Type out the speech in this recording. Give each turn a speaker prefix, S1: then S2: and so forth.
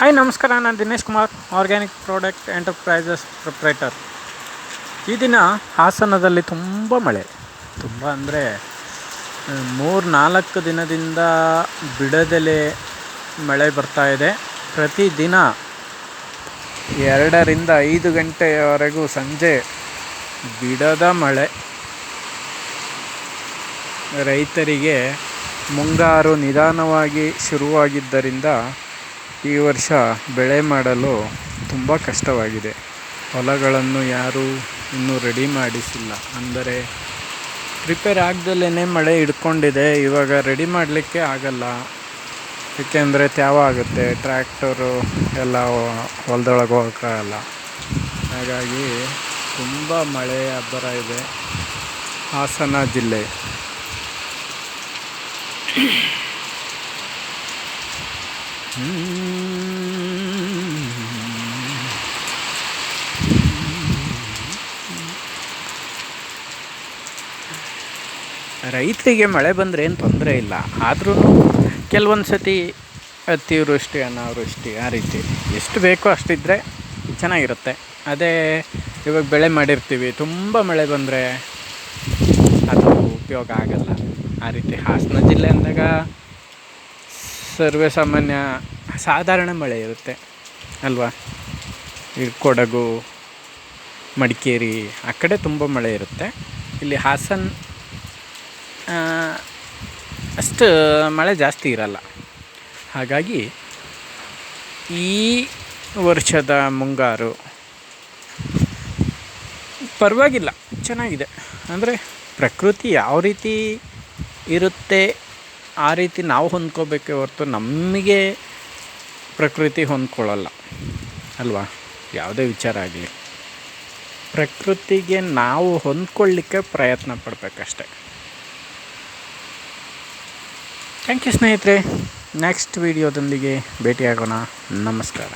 S1: Hi ನಮಸ್ಕಾರ. ನಾನು Dinesh Kumar organic product enterprises proprietor ಈ ದಿನ ಹಾಸನದಲ್ಲಿ ತುಂಬ ಮಳೆ. ತುಂಬ ಅಂದರೆ ಮೂರು ನಾಲ್ಕು ದಿನದಿಂದ ಬಿಡದೆಲೆ ಮಳೆ ಬರ್ತಾ ಇದೆ. ಪ್ರತಿದಿನ ಎರಡರಿಂದ ಐದು ಗಂಟೆಯವರೆಗೂ ಸಂಜೆ ಬಿಡದ ಮಳೆ. ರೈತರಿಗೆ ಮುಂಗಾರು ನಿಧಾನವಾಗಿ ಶುರುವಾಗಿದ್ದರಿಂದ ಈ ವರ್ಷ ಬೆಳೆ ಮಾಡಲು ತುಂಬ ಕಷ್ಟವಾಗಿದೆ. ಹೊಲಗಳನ್ನು ಯಾರೂ ಇನ್ನೂ ರೆಡಿ ಮಾಡಿಸಿಲ್ಲ. ಅಂದರೆ ಪ್ರಿಪೇರ್ ಆಗ್ದಲೇ ಮಳೆ ಹಿಡ್ಕೊಂಡಿದೆ. ಇವಾಗ ರೆಡಿ ಮಾಡಲಿಕ್ಕೆ ಆಗಲ್ಲ. ಏಕೆಂದರೆ ತ್ಯಾವ ಆಗುತ್ತೆ. ಟ್ರ್ಯಾಕ್ಟರು ಎಲ್ಲ ಹೊಲದೊಳಗೆ ಹೋಗೋಕ್ಕಾಗಲ್ಲ. ಹಾಗಾಗಿ ತುಂಬ ಮಳೆ ಅಬ್ಬರ ಇದೆ. ಹಾಸನ ಜಿಲ್ಲೆ. ರೈತರಿಗೆ ಮಳೆ ಬಂದರೆ ಏನು ತೊಂದರೆ ಇಲ್ಲ. ಆದರೂ ಕೆಲವೊಂದು ಸತಿ ಅತಿವೃಷ್ಟಿ ಅನಾವೃಷ್ಟಿ ಆ ರೀತಿ. ಎಷ್ಟು ಬೇಕೋ ಅಷ್ಟಿದ್ದರೆ ಚೆನ್ನಾಗಿರುತ್ತೆ. ಅದೇ ಇವಾಗ ಬೆಳೆ ಮಾಡಿರ್ತೀವಿ, ತುಂಬ ಮಳೆ ಬಂದರೆ ಅದು ಉಪಯೋಗ ಆಗಲ್ಲ. ಆ ರೀತಿ ಹಾಸನ ಜಿಲ್ಲೆ ಅಂದಾಗ ಸರ್ವೇ ಸಾಮಾನ್ಯ ಸಾಧಾರಣ ಮಳೆ ಇರುತ್ತೆ, ಅಲ್ವಾ? ಈ ಕೊಡಗು, ಮಡಿಕೇರಿ, ಆ ಕಡೆ ತುಂಬ ಮಳೆ ಇರುತ್ತೆ. ಇಲ್ಲಿ ಹಾಸನ ಅಷ್ಟು ಮಳೆ ಜಾಸ್ತಿ ಇರಲ್ಲ. ಹಾಗಾಗಿ ಈ ವರ್ಷದ ಮುಂಗಾರು ಪರವಾಗಿಲ್ಲ, ಚೆನ್ನಾಗಿದೆ. ಅಂದರೆ ಪ್ರಕೃತಿ ಯಾವ ರೀತಿ ಇರುತ್ತೆ ಆ ರೀತಿ ನಾವು ಹೊಂದ್ಕೋಬೇಕೇ ಹೊರತು ನಮಗೆ ಪ್ರಕೃತಿ ಹೊಂದ್ಕೊಳ್ಳಲ್ಲ. ಅಲ್ವಾ? ಯಾವುದೇ ವಿಚಾರ ಆಗಲಿ. ಪ್ರಕೃತಿಗೆ ನಾವು ಹೊಂದ್ಕೊಳ್ಳಿಕ್ಕೆ ಪ್ರಯತ್ನ ಪಡಬೇಕಷ್ಟೆ. ಥ್ಯಾಂಕ್ ಯು ಸ್ನೇಹಿತರೆ. ನೆಕ್ಸ್ಟ್ ವಿಡಿಯೋದೊಂದಿಗೆ ಭೇಟಿಯಾಗೋಣ. ನಮಸ್ಕಾರ.